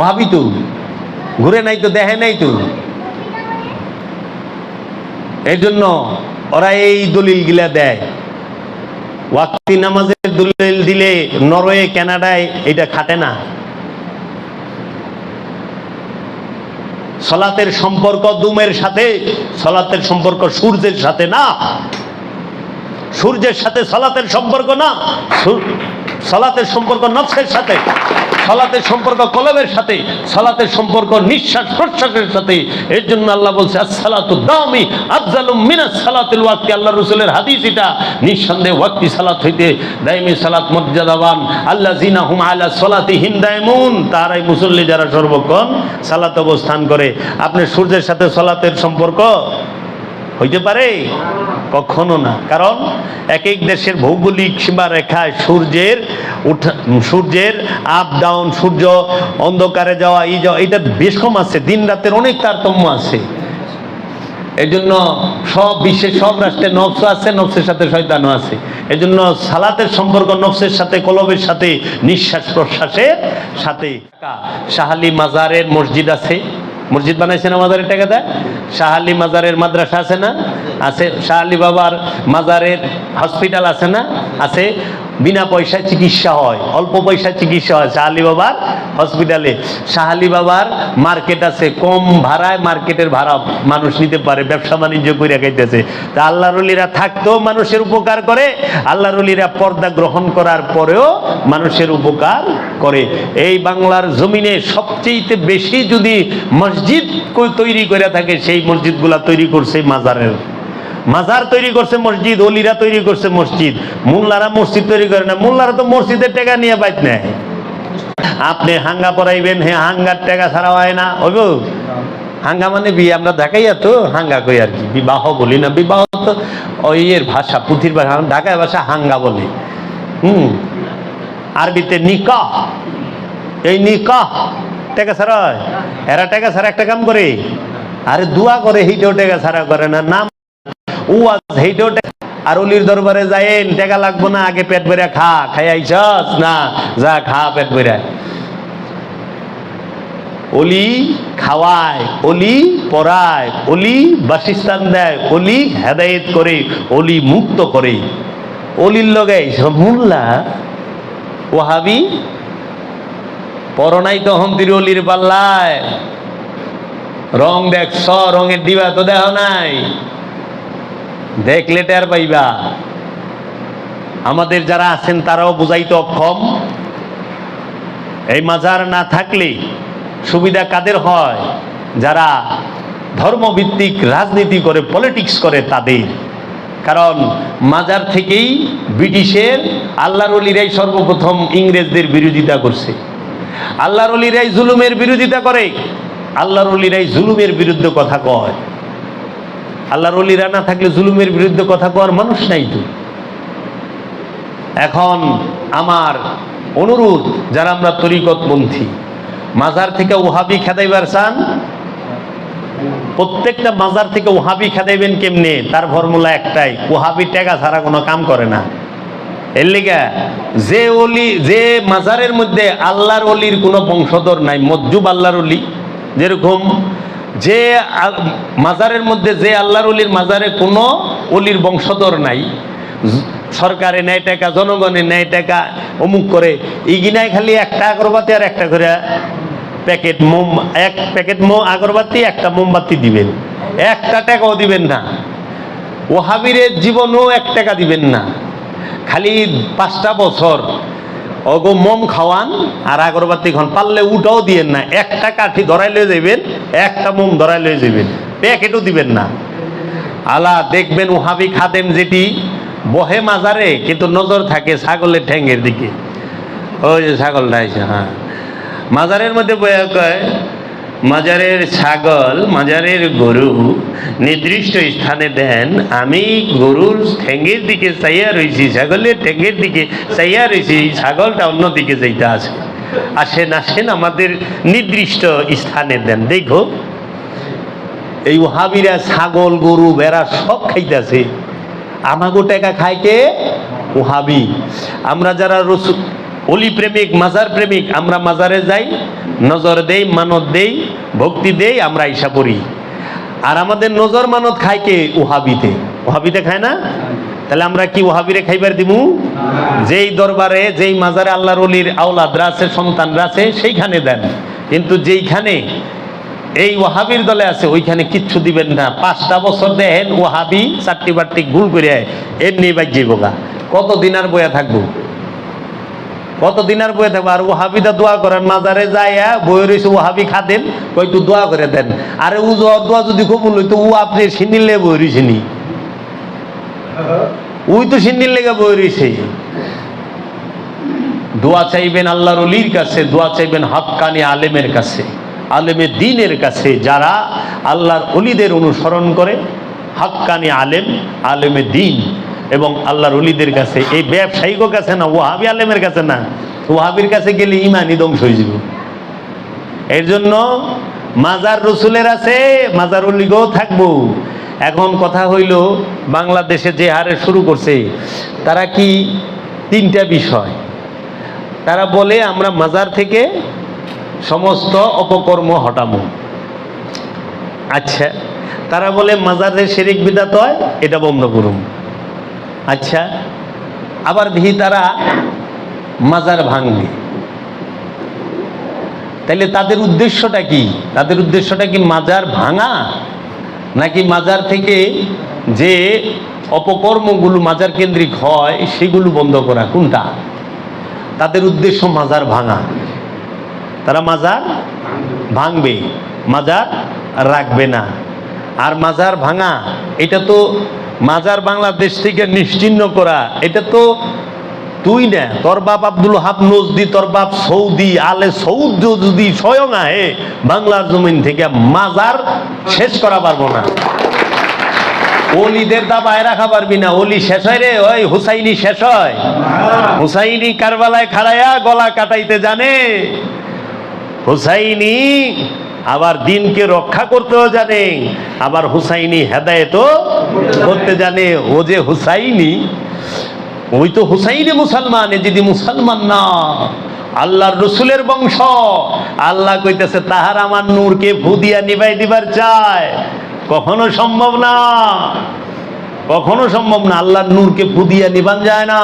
ওহাবি তো, ঘুরে নাই তো, দেখে নাই তো। এই জন্য ওরা এই দলিল গিলা দেয়। ওয়াক্তি নামাজের দলিল দিলে নরওয়ে, কানাডায় এটা খাটে না। সলাতের সম্পর্ক দুমের সাথে, সলাতের সম্পর্ক সূর্যের সাথে না। সূর্যের সাথে সালাতের সম্পর্ক না সালাতের সম্পর্ক নফসের সাথে, সালাতের সম্পর্ক কলমের সাথে, সালাতের সম্পর্ক নিঃশ্বাস প্রশ্বাসের সাথে। এর জন্য আল্লাহ বলছে, আসসালাতু দামি আফজালুম মিনাস সালাতিল ওয়াক্তি। আল্লাহ রাসূলের হাদিস এটা। নিঃসন্দেহে ওয়াক্তি সালাত হইতে দাইমি সালাত মর্যাদাবান। আল্লাহ জিনা হুম আলা সলাতিহিম দাইমুন। তারাই মুসল্লি যারা সর্বক্ষণ সালাত অবস্থান করে। আপনি সূর্যের সাথে সালাতের সম্পর্ক হইতে পারে? কখনো না। কারণ এক এক দেশের ভৌগোলিক সীমা রেখায় সূর্যের উঠা সূর্যের আপ ডাউন সূর্য অন্ধকারে যাওয়া, এই যাওয়া, এটা বেশ কম আছে। দিন রাতের অনেক তারতম্য আছে। এই জন্য সব বিশ্বের সব রাষ্ট্রে নফস আছে, নফসের সাথে শয়তানও আছে। এজন্য জন্য সালাতের সম্পর্ক নফসের সাথে, কলবের সাথে নিঃশ্বাস প্রশ্বাসের সাথে। শাহালি মাজারের মসজিদ আছে। মসজিদ বানাইছে না মাজারের টাকা দেয়? শাহালি মাজারের মাদ্রাসা আছে না? আছে শাহালি বাবার মাজারের হসপিটাল আছে না? আছে বিনা পয়সায় চিকিৎসা হয়, অল্প পয়সায় চিকিৎসা হয়। শাহালি বাবার হসপিটালে। শাহালি বাবার মার্কেট আছে, কম ভাড়ায় মার্কেটের ভাড়া মানুষ নিতে পারে, ব্যবসা বাণিজ্য করে খাইতেছে। তা আল্লাহ রলিরা থাকতেও মানুষের উপকার করে আল্লাহ রলিরা পর্দা গ্রহণ করার পরেও মানুষের উপকার করে। এই বাংলার জমিনে সবচেয়ে বেশি যদি মসজিদ তৈরি করে থাকে, সেই মসজিদগুলা তৈরি করছে মাজারের। মাজার তৈরি করছে মসজিদ, অলিরা তৈরি করছে মসজিদ, মোল্লারা মসজিদ তৈরি করে না, মোল্লারা তো মসজিদের টাকা নিয়ে বাইত নেয় আপনি হাঙ্গা পড়াইবেন হ্যাঁ হাঙ্গার টাকা ছাড়া হয় না। ওইব হাঙ্গা মানে বিয়ে, আমরা দেখাইয়া তো হাঙ্গা কই আর কি, বিবাহ বলি না, বিবাহ তো ওই এর ভাষা, পুঁথির ভাষা ঢাকায় ভাষা হাঙ্গা বলি। হুম, আরবিতে নিকাহ, এই নিকাহ টাকা ছাড়া হয়? এরা টাকা ছাড়া একটা কাম করে। আরে দোয়া করে, হিটেও টাকা ছাড়া করে না, নাম ও টাকা- আর দরবারে যাইন, টাকা লাগবো না, আগে পেট খা খাই না, যা খা, পেট অলি খাওয়ায়, অলি পড়ায়, অলি বাসস্থান দেয়, অলি হেদায়েত করে, অলি মুক্ত করে। অলির লগাই মোল্লা ওহাবি পরনাই তো হন্তির অলির পাল্লায়। রং দেখ, স রঙের দিবা তো দেহ নাই। দেখলে টের পাইবা। আমাদের যারা আছেন তারাও বুঝাইতে অক্ষম। এই মাজার না থাকলে সুবিধা কাদের হয়? যারা ধর্মভিত্তিক রাজনীতি করে পলিটিক্স করে তাদের। কারণ মাজার থেকেই ব্রিটিশের আল্লাহর অলিরাই সর্বপ্রথম ইংরেজদের বিরোধিতা করছে। আল্লাহর অলিরাই জুলুমের বিরোধিতা করে। আল্লাহর অলিরাই জুলুমের বিরুদ্ধে কথা কয়। আল্লাহর অলিরা না থাকলে জুলুমের বিরুদ্ধে কথা কওয়ার মানুষ নাই তো। এখন আমার অনুরোধ, যারা আমরা তরিকতপন্থী, মাজার থেকে ওহাবি খেদাইবার চান? প্রত্যেকটা মাজার থেকে ওহাবি খেদাইবেন কেমনে? তার ফর্মুলা একটাই, ওহাবি টাকা ছাড়া কোনো কাম করে না। এর লিগা যে অলি যে মাজারের মধ্যে আল্লাহর অলির কোনো বংশধর নাই, মজ্জুব আল্লাহর অলি যেরকম যে মাজারের মধ্যে যে আল্লাহর অলির মাজারে কোনো অলির বংশধর নাই, সরকারে নেয় টাকা জনগণের নেয় টাকা, অমুক করে, ইগিনায় খালি একটা আগরবাতি আর একটা করে প্যাকেট মোম, এক প্যাকেট মো আগরবাতি, একটা মোমবাতি দিবেন। একটা টাকাও দিবেন না। ওহাবিরের জীবনও এক টাকা দিবেন না। খালি পাঁচটা বছর অগো মম খাওয়ান, আর আগরবাতি খান পারলে উঠাও দিয়েন না। একটা কাঠি ধরাই লয়ে যাবেন একটা মোম ধরাই লয়ে যাবেন প্যাকেটও দিবেন না। আলা দেখবেন উহাবি খাদেম যেটি বহে মাজারে, কিন্তু নজর থাকে ছাগলের ঠ্যাঙ্গের দিকে। ওই যে ছাগলটা আছে হ্যাঁ। মাজারের মধ্যে বয়া কয় মাজারের ছাগল, মাজারের গরু নির্দিষ্ট স্থানে দেন। আমি গরুর ঠেঙ্গের দিকে চাইয়া রয়েছি ছাগলের ঠেঙ্গের দিকে চাইয়া রয়েছি ছাগলটা অন্য দিকে যাইতে আছে। আসেন আসেন আমাদের নির্দিষ্ট স্থানে দেন। দেখো, এই ওহাবিরা ছাগল, গরু বেড়া সব খাইতেছে। আমাগো টাকা খাইতে ওহাবি। আমরা যারা রসুল অলি প্রেমিক, মাজার প্রেমিক, আমরা মাজারে যাই, নজর দেই, মানত দেই, ভক্তি দেই, আমরা ঈশা পড়ি। আর আমাদের নজর মানত খায় কে? ওহাবিতে। ওহাবিতে খায় না? তাহলে আমরা কি ওহাবিরে খাইবার দিমু? যেই দরবারে, যেই মাজারে আল্লাহর অলির আওলাদরা আছে, সন্তানরা আছে, সেইখানে দেন। কিন্তু যেইখানে এই ওহাবির দলে আছে, ওইখানে কিচ্ছু দিবেন না। পাঁচটা বছর দেখেন ওহাবি চারটি বারটি ভুল করে এমনি বাজ্যে বোগা। কতদিন আর বয়া থাকব? কতদিন আর বয়ে থাকব? আর ওহাবিদা দোয়া করেন, মাজারে যাইয়া বয়ে রয়েছে ওহাবি খাদেন কয়টু দোয়া করে দেন। আরে উ দোয়া- যদি কবুল হইতো, ও আপনি সিনিলে বই রয়েছে নি। ওই তো সিন্নির লেগে বই রয়েছে দোয়া চাইবেন আল্লাহর অলির কাছে, দোয়া চাইবেন হাক্কানি আলেমের কাছে, আলেমে দিনের কাছে, যারা আল্লাহর অলিদের অনুসরণ করে, হাক্কানি আলেম, আলেমে দিন। এবং আল্লাহর অলিদের কাছে, এই ব্যবসায়িকও কাছে না ওহাবি আলেমের কাছে না ওহাবির কাছে গেলে ইমানই ধ্বংস হয়ে যাবে। এর জন্য মাজার রসুলের আছে, মাজার উলিগও থাকব। এখন কথা হইল, বাংলাদেশে যে হারে শুরু করছে, তারা কি তিনটা বিষয়? তারা বলে, আমরা মাজার থেকে সমস্ত অপকর্ম হটাবো। আচ্ছা তারা বলে, মাজারের শেরিক বিদাত হয়, এটা বন্ধ করুন। আচ্ছা আবার দেখি তারা মাজার ভাঙবে। তাহলে তাদের উদ্দেশ্যটা কি? তাদের উদ্দেশ্যটা কি মাজার ভাঙা? নাকি মাজার থেকে যে অপকর্মগুলো মাজার কেন্দ্রিক হয়, সেগুলো বন্ধ করা? কোনটা? তাদের উদ্দেশ্য মাজার ভাঙা। তারা মাজার ভাঙবে, মাজার রাখবে না। আর মাজার ভাঙা, এটা তো মাজার বাংলাদেশ থেকে নিশ্চিহ্ন করা, এটা তো তুই না, তোর বাপ আব্দুল হাব নজদি, তোর বাপ সৌদি, আলে সৌদ যদি স্বয়ং আহে, বাংলার জমিন থেকে মাজার শেষ করা পারব না। অলিদের দাবায় রাখা পারবি না, অলি শেষ হয় রে, ওই হুসাইনি শেষ হয়। হুসাইনি কারবালায় খাড়াইয়া গলা কাটাইতে জানে। হুসাইনি আবার দিনকে রক্ষা করতেও জানে, আবার হুসাইনি হেদায়েতও করতে জানে। ও যে হুসাইনি, ওই তো হুসাইনি মুসলমান যদি মুসলমান না, আল্লাহর রসুলের বংশ। আল্লাহ কইতেছে, তাহার আমার নূরকে ফু দিয়া নিবাই দিবার চায় কখনো সম্ভব না, কখনো সম্ভব না, আল্লাহর নূরকে ফু দিয়া নিবান যায় না।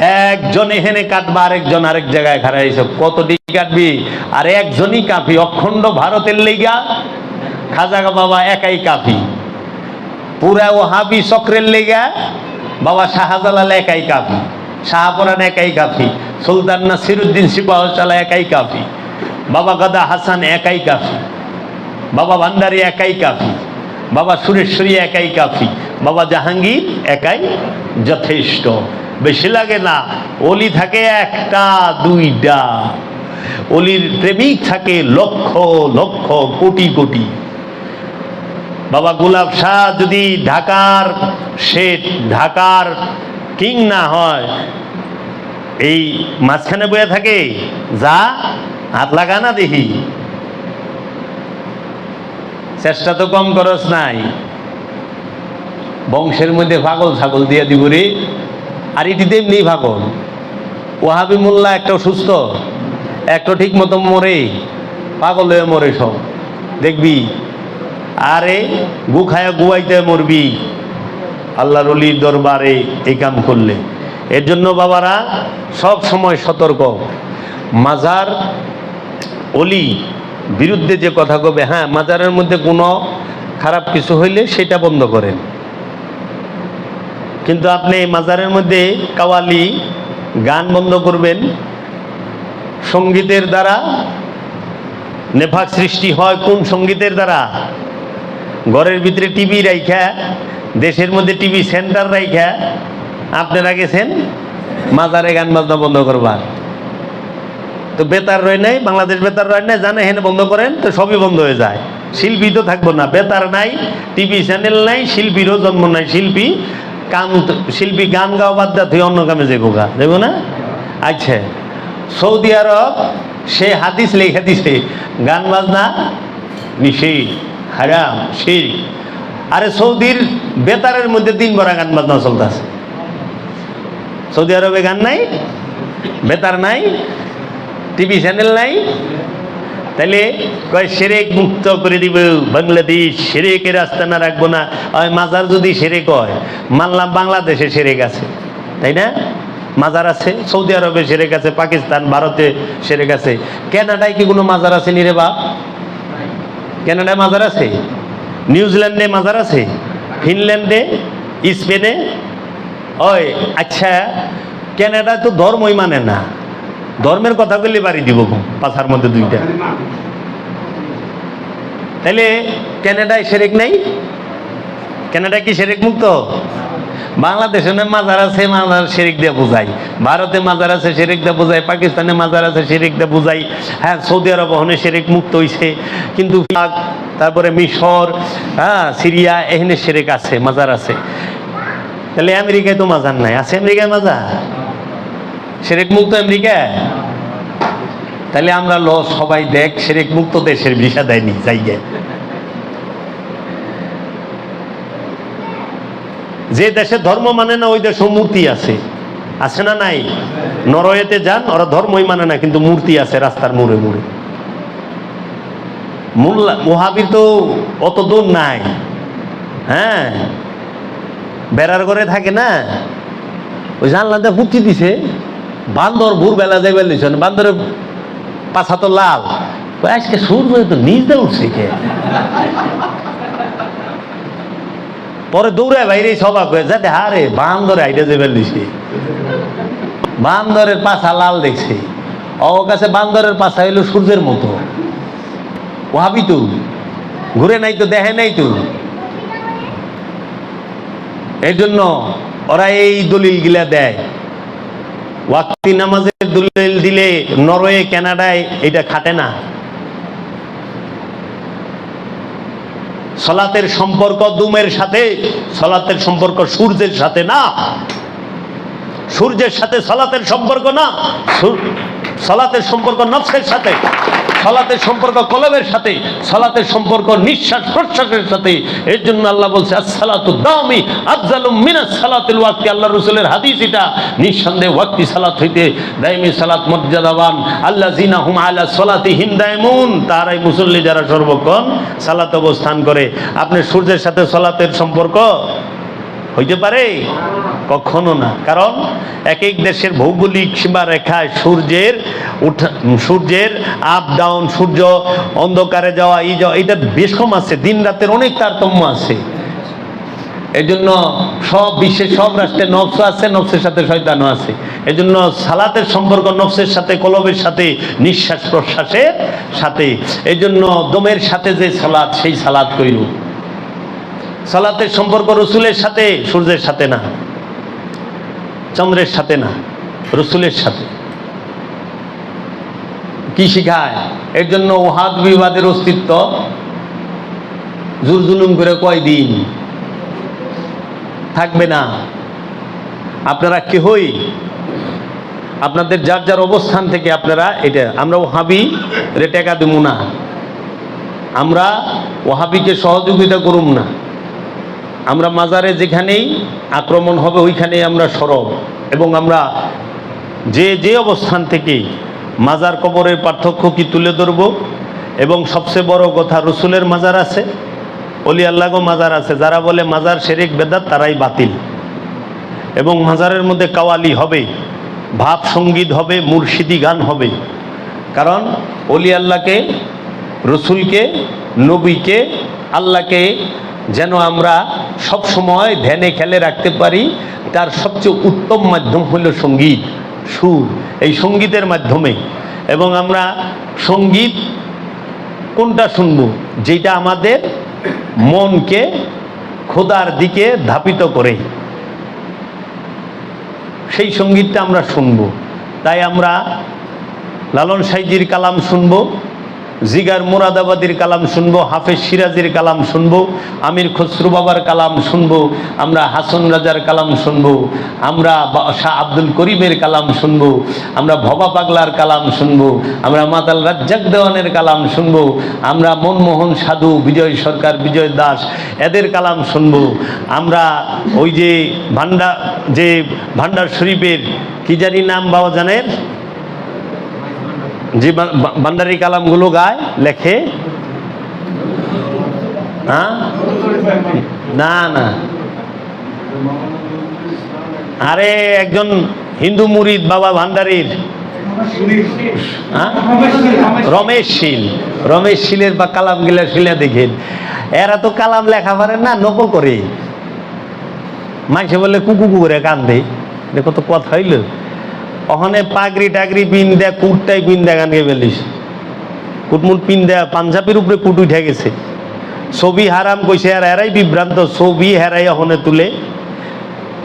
একজন এখানে কাটবা আরেকজন আরেক জায়গায় খাড়া হয়েছে কত ডিগ্রি কাটবি আর একজনই কাফি অখণ্ড ভারতের লেগা খাজা বাবা একাই কাফি পুরা ও হাবি চক্রের লেগা বাবা শাহজালাল একাই কাফি শাহপুরান একাই কাফি সুলতান নাসিরুদ্দিন সিপাহশালা একাই কাফি বাবা গাদা হাসান একাই কাফি বাবা ভান্ডারি একাই কাফি বাবা সুরেশ্বরী একাই কাফি বাবা জাহাঙ্গীর একাই যথেষ্ট। বেশি লাগে না। অলি থাকে একটা, দুইটা। অলির প্রেমিক থাকে লক্ষ লক্ষ, কোটি কোটি। বাবা গোলাপ শাহ যদি ঢাকার শেঠ, ঢাকার কিং না হয়, এই মাঝখানে বয়ে থাকে, যা, হাত লাগা না দেখি। চেষ্টা তো কম খরচ নাই। বংশের মধ্যে পাগল ছাগল দিয়ে দিব রে। আর এটি তেমনি পাগল ওহাবি মোল্লা একটা সুস্থ একটা ঠিক মতো মরে, পাগল হয়ে মরে সব। দেখবি? আরে গু খায়া গুয়াইতে মরবি। আল্লাহর অলির দরবারে এই কাম করলে। এর জন্য বাবারা, সব সময় সতর্ক। মাজার অলি বিরুদ্ধে যে কথা কবে হ্যাঁ মাজারের মধ্যে কোনো খারাপ কিছু হইলে সেটা বন্ধ করেন। কিন্তু আপনি মাজারের মধ্যে কাওয়ালি গান বন্ধ করবেন, সঙ্গীতের দ্বারা নেফাক সৃষ্টি হয় কোন সঙ্গীতের দ্বারা? ঘরের ভিতরে টিভি রাইখা, দেশের মধ্যে টিভি সেন্টার রাইখা, আপনারা গেছেন মাজারে গান বাজনা বন্ধ করবার। তো বেতার রয় নাই, বাংলাদেশ বেতার রয় নাই, জানে হেনে বন্ধ করেন, তো সবই বন্ধ হয়ে যায়। শিল্পী তো থাকব না, বেতার নাই টিভি চ্যানেল নাই, শিল্পীরও জন্ম নাই, শিল্পী কাম শিল্পী গান গাওয়া বাদ দেয় তুই অন্য কামে যাব গা। যাব না? আচ্ছা। সৌদি আরব, সে হাদিস লেখা দিছে গান বাজনা নিষেধ, হারাম, শির। আরে সৌদির বেতারের মধ্যে দিন ভরা গান বাজনা চলতেছে। সৌদি আরবে গান নাই, বেতার নাই, টিভি চ্যানেল নাই তাহলে কয় সেরেক মুক্ত করে দিব, বাংলাদেশ সেরেকের রাস্তা না রাখব না। ওই মাজার যদি সেরেক হয়, মানলাম বাংলাদেশে সেরেক আছে, তাই না? মাজার আছে, সৌদি আরবে সেরেক আছে, পাকিস্তান, ভারতে সেরেক আছে। কানাডায় কি কোনো মাজার আছে নিরে বা কানাডায় মাজার আছে? নিউজিল্যান্ডে মাজার আছে? ফিনল্যান্ডে? স্পেনে? ওই আচ্ছা কানাডায় তো ধর্মই মানে না। ধর্মের কথা বললে বাড়ি দিব গো, পাছার মধ্যে দুইটা। তাহলে কানাডায় সেরেক নেই? কানাডায় কি সেরেক মুক্ত? বাংলাদেশে না মাজার আছে মাজার শেরিক দিয়ে বোঝাই। ভারতে মাজার আছে শেরিক দিয়ে বোঝাই। পাকিস্তানে মাজার আছে শেরিক দিয়ে বোঝাই। হ্যাঁ সৌদি আরব হনে শেরিক মুক্ত হইছে। কিন্তু তারপরে মিশর হ্যাঁ সিরিয়া এখানে শেরেক আছে মাজার আছে। তাহলে আমেরিকায় তো মাজার নাই। আছে আমেরিকায় মাজার? শেরেক মুক্ত আমেরিকা তাহলে আমরা ল সবাই দেখ শেরেক মুক্ত দেশের ভিসা দেয়নি যাইগে যে দেশে ধর্ম মানে না, ওই দেশে মূর্তি আছে। আছে না নাই? নরওয়েতে যান, ওরা ধর্মই মানে না, কিন্তু মূর্তি আছে রাস্তার মোড়ে মোড়ে। মোল্লা মোহাবি তো অত দূর নাই। হ্যাঁ? বেড়ার ঘরে থাকে না? ওই জানলাতে ফুটি দিছে। বান্দর ভোর বেলা যাইবার লিছ বান্দরের পাছা তো লাল। আজকে সূর্য তো নিজ উঠছে কে? পরে দৌড়ায় বাইরে সবাক হয়ে যাতে হারে বান্দরে আইডা যাইবার লিছে বান্দরের পাছা লাল দেখছে। ও কাছে বান্দরের পাছা হইল সূর্যের মতো। ওহাবি তো, ঘুরে নাই তো দেখে নাই তো। এই জন্য ওরা এই দলিল গিলা দেয়। ওয়াক্তি নামাজের দলিল দিলে নরওয়ে, কানাডায় এটা খাটে না। সলাতের সম্পর্ক দুমের সাথে, সলাতের সম্পর্ক সূর্যের সাথে না। সূর্যের সাথে সলাতের সম্পর্ক না। সলাতের সম্পর্ক নফসের সাথে, সালাতের সম্পর্ক কলমের সাথে, সালাতের সম্পর্ক নিঃশ্বাস প্রশ্বাসের সাথে। এর জন্য আল্লাহ বলছে, আসসালাতু দামি আফজালুম মিনাস সালাতিল ওয়াক্তি। আল্লাহ রসুলের হাদিস এটা। নিঃসন্দেহে ওয়াক্তি সালাত হইতে দাইমি সালাত মর্যাদাবান। আল্লাহ জিনা হুম আলা সালাতি হিম দায়মুন। তারাই মুসল্লি যারা সর্বক্ষণ সালাত অবস্থান করে। আপনি সূর্যের সাথে সালাতের সম্পর্ক? হইতে পারে? কখনো না। কারণ এক এক দেশের ভৌগোলিক সীমা রেখায় সূর্যের উঠা, সূর্যের আপ ডাউন সূর্য অন্ধকারে যাওয়া, এই যাওয়া, এটা বেশ কম আছে, দিন রাতের অনেক তারতম্য আছে। এই জন্য সব বিশ্বের সব রাষ্ট্রে নফস আছে, নফসের সাথে শয়তানও আছে। এই জন্য সালাতের সম্পর্ক নফসের সাথে, কলবের সাথে, নিঃশ্বাস প্রশ্বাসের সাথে। এই জন্য দমের সাথে যে সালাদ সেই সালাদ কইল সালাতের সম্পর্ক রসুলের সাথে, সূর্যের সাথে না। চন্দ্রের সাথে না, রসুলের সাথে। কি শিখায়? এর জন্য ওহাদ বিবাদের অস্তিত্ব জুর জুলুম করে কয়দিন? থাকবে না। আপনারা কেহই? আপনাদের যার যার অবস্থান থেকে আপনারা এটা, আমরা ওহাবি রে টেকা দেবো না। আমরা ওহাবিকে সহযোগিতা করুম না। আমরা মাজারে যেখানেই আক্রমণ হবে, ওইখানেই আমরা সরব। এবং আমরা যে যে অবস্থান থেকে মাজার কবরের পার্থক্য কি তুলে ধরব, এবং সবচেয়ে বড় কথা, রসুলের মাজার আছে, অলি আল্লাহও মাজার আছে। যারা বলে মাজার শেরেক বেদাত, তারাই বাতিল। এবং মাজারের মধ্যে কাওয়ালি হবে, ভাব সংগীত হবে, মুর্শিদি গান হবে। কারণ অলি আল্লাহকে, রসুলকে, নবীকে, আল্লাহকে যেন আমরা সব সময় ধ্যানে খেলে রাখতে পারি, তার সবচেয়ে উত্তম মাধ্যম হলো সংগীত, সুর, এই সঙ্গীতের মাধ্যমে। এবং আমরা সংগীত কোনটা শুনব? যেটা আমাদের মনকে খোদার দিকে ধাপিত করে। সেই সঙ্গীতটা আমরা শুনব। তাই আমরা লালন সাইজির কালাম শুনব। জিগার মুরাদাবাদীর কালাম শুনব, হাফেজ সিরাজের কালাম শুনব, আমির খসরু বাবার কালাম শুনব, আমরা হাসন রাজার কালাম শুনব, আমরা শাহ আব্দুল করিমের কালাম শুনব, আমরা ভবা পাগলার কালাম শুনব, আমরা মাতাল রাজ্জাক দেওয়ানের কালাম শুনব, আমরা মনমোহন সাধু, বিজয় সরকার, বিজয় দাস, এদের কালাম শুনব, আমরা ওই যে ভান্ডার যে ভান্ডার শরীফের, কি জানি নাম বাবা জানেন যে বা- বা- ভান্ডারি কালামগুলো গায়, লেখে। হ্যাঁ না না। আরে, একজন হিন্দু মুরিদ বাবা ভান্ডারির? রমেশ শীল। রমেশ শীলের বা কালাম গিলা শিলা দেখেন। এরা তো কালাম লেখা পারে না, নকল করে। মাইসে বলে কুকু করে কান্দে। দেখো তো কথা হইল। ওখানে পাগড়ি টাগরি পিন দেয়া কুটটাই পিন দেয়া গান গে বেলিস। কুটমুট পিন দেয়া পাঞ্জাবির উপরে কুট উঠে গেছে। ছবি হারাম কইছে আর এরাই বিভ্রান্ত, ছবি হেরাই ওখানে তুলে।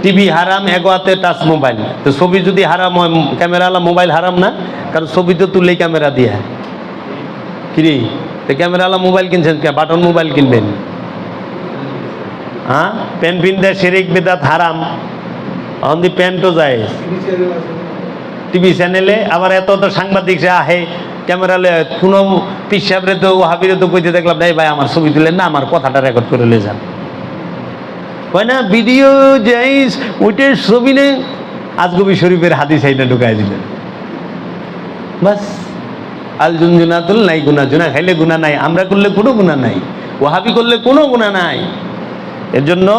টিভি হারাম, এগোয়াতে টাচ মোবাইল। তো ছবি যদি হারাম হয়, ক্যামেরাওয়ালা মোবাইল হারাম না, কারণ ছবি তো তুললেই ক্যামেরা দিয়ে। কিরে? তো ক্যামেরাওয়ালা মোবাইল কিনছেন কে? বাটন মোবাইল কিনবেন? হ্যাঁ? পেন পিন দেয় শেরিক বেদাত হারাম। অন দি প্যান্টও যায়। টিভি চ্যানেলে, আবার এত তো সাংবাদিক সে আহে, ক্যামেরা লয়ে কোনো পিসাবরে তো হাবিরে তো কইতে দেখলাম নাই ভাই, আমার ছবি তুলেন না, আমার কথাটা রেকর্ড করে লয়ে যান। কয় না ভিডিও যাইস ওইটার ছবি নে আজগবি শরীফের হাদিস এইটা ঢুকাই দিলেন। বাস, আল জুনজুনাতুল নাই, গুনা জুনা, খাইলে গুনা নাই, আমরা করলে কোনো গুণা নাই, ওহাবি করলে কোনো গুণা নাই। এর জন্য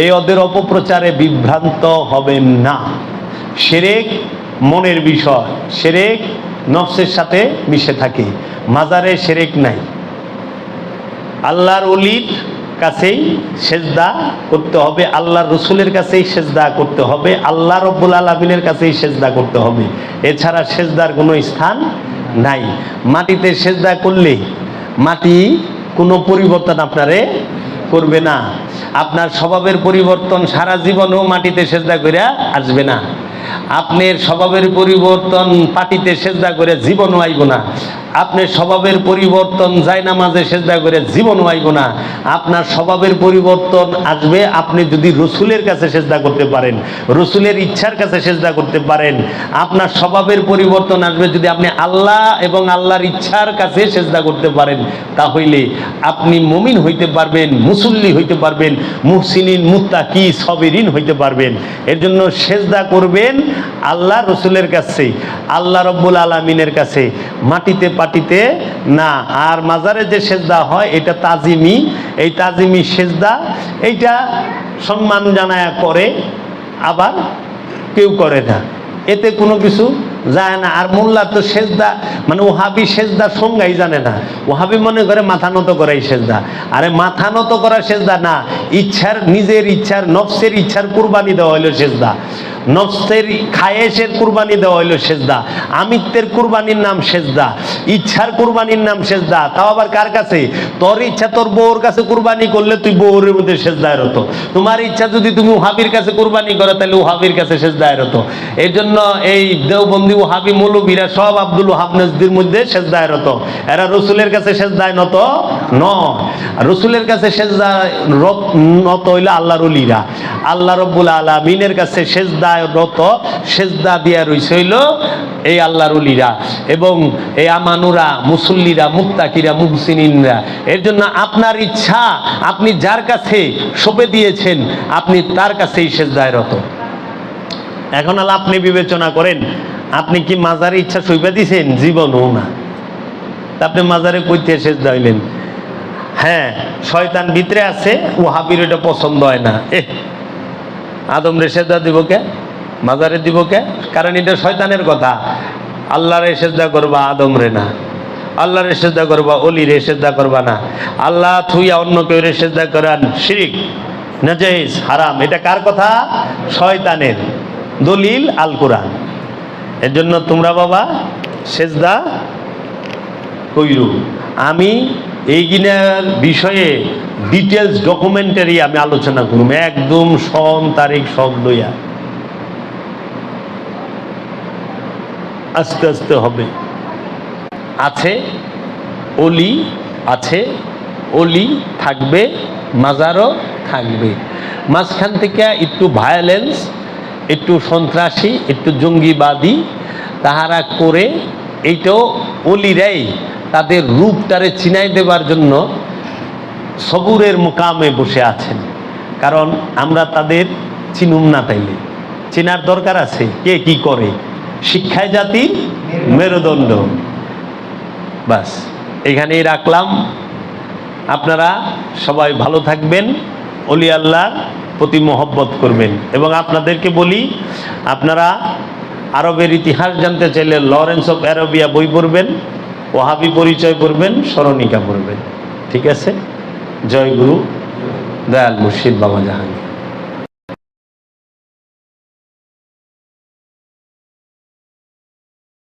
এই ওদের অপপ্রচারে বিভ্রান্ত হবেন না। সেরেক মনের বিষয়, সেরেক নফসের সাথে মিশে থাকে। মাজারে সেরেক নাই। আল্লাহর অলির কাছেই সেজদা করতে হবে, আল্লাহর রসুলের কাছেই সেজদা করতে হবে, আল্লাহ রব্বুল আলমিনের কাছেই সেজদা করতে হবে। এছাড়া সেজদার কোনো স্থান নাই। মাটিতে সেজদা করলে মাটি কোনো পরিবর্তন আপনারে করবে না। আপনার স্বভাবের পরিবর্তন সারা জীবনেও মাটিতে সেজদা করে আসবে না। আপনার স্বভাবের পরিবর্তন পাটিতে সেজদা করে জীবনও আইব না। আপনার স্বভাবের পরিবর্তন যায় না মাঝে সেজদা করে জীবনও আইব না। আপনার স্বভাবের পরিবর্তন আসবে, আপনি যদি রসুলের কাছে সেজদা করতে পারেন, রসুলের ইচ্ছার কাছে সেজদা করতে পারেন, আপনার স্বভাবের পরিবর্তন আসবে যদি আপনি আল্লাহ এবং আল্লাহর ইচ্ছার কাছে সেজদা করতে পারেন, তাহলে আপনি মমিন হইতে পারবেন, মুসল্লি হইতে পারবেন, মুহসিনিন, মুত্তাকি, সবেরিন হইতে পারবেন। এর জন্য সেজদা করবেন আল্লাহ রসুলের কাছে, আল্লাহ রব্বুল আলমিনের কাছে। মাটিতে পাটিতে না, আর মাজারে যে সেজদা হয়, এটা তাজিমি। এই তাজিমি সেজদা, এইটা সম্মান জানায় করে, আবার কেউ করে না। এতে কোনো কিছু যায় না। আর মোল্লা তো সেজদা মানে ওহাবি সেজদা সংজ্ঞাই জানে না। ওহাবি মনে করে মাথা নত করাই সেজদা। আরে মাথা নত করা সেজদা না, ইচ্ছার, নিজের ইচ্ছার, নফসের ইচ্ছার কুরবানি দেওয়া হইল সেজদা। নফসের খায়েশের কুরবানি দেওয়া হইল সেজদা। আমিত্বের কুরবানির নাম সেজদা। ইচ্ছার কুরবানির নাম সেজদা। তাও আবার কার কাছে? তোর ইচ্ছা তোর বউর কাছে কুরবানি করলে তুই বউরের মধ্যে সেজদায় রত তোমার ইচ্ছা যদি তুমি ওহাবির কাছে কুরবানি করো, তাহলে ওহাবির কাছে সেজদায় রত এই জন্য এই দেওবন্দি ওহাবি মৌলবীরা সব আব্দুল ওহাব নজদির মধ্যে সেজদায় রত। এরা রসুলের কাছে সেজদায় নত ন। রসুলের কাছে সেজদা রত- নত হইল আল্লাহর অলিরা আল্লাহ রব্বুল আলমিনের কাছে সেজদায় রত, সেজদা দিয়া রইছে হইল এই আল্লাহর অলিরা এবং এই আমানুরা, মুসল্লিরা মুক্তাকিরা মুহসিনিনরা, এর জন্য আপনার ইচ্ছা, আপনি যার কাছে সঁপে দিয়েছেন, আপনি তার কাছেই সেজদায় রত। এখন আল্লাহ আপনি বিবেচনা করেন আপনি কি মাজারে ইচ্ছা সইপা দিছেন? জীবনও না। আপনি মাজারে কইতে শেষ দাইলেন হ্যাঁ শয়তান ভিতরে আছে ও হাবির এটা পছন্দ হয় না। আদম রে সেজদা দিব কে? মাজারে দিব কে? কারণ এটা শয়তানের কথা। আল্লাহ রে সেজদা করবা আদম রে না। আল্লাহ রে সেজদা করবা অলি রে সেজদা করবা না। আল্লাহ থুইয়া অন্য কেউ রে সেজদা করান। শিরিক নাজাইজ হারাম। এটা কার কথা? শয়তানের। দলিল আল কোরআন এর জন্য তোমরা বাবা সেজদা কইরু। আমি এইগিনার বিষয়ে ডিটেলস ডকুমেন্টারি আমি আলোচনা করুম। একদম সন, তারিখ সব লইয়া। আস্তে আস্তে হবে। আছে, অলি আছে, অলি থাকবে, মাজারও থাকবে। মাঝখান থেকে একটু ভায়োলেন্স একটু সন্ত্রাসী, একটু জঙ্গিবাদী তাহারা করে এইটাও অলিরাই তাদের রূপটারে চিনাই দেবার জন্য সবুরের মোকামে বসে আছেন। কারণ আমরা তাদের চিনুম না তাইলে। চেনার দরকার আছে, কে কি করে? শিক্ষায় জাতি মেরুদণ্ড। বাস, এখানেই রাখলাম। আপনারা সবাই ভালো থাকবেন। অলি আল্লাহর প্রতি মহব্বত করবেন। এবং আপনাদেরকে বলি, আপনারা আরবের ইতিহাস জানতে চাইলে লরেন্স অফ অ্যারবিয়া বই পড়বেন ওহাবি পরিচয় পড়বেন, স্মরণিকা পড়বেন। ঠিক আছে? জয় গুরু, দয়াল মুর্শিদ বাবা জাহাঙ্গীর।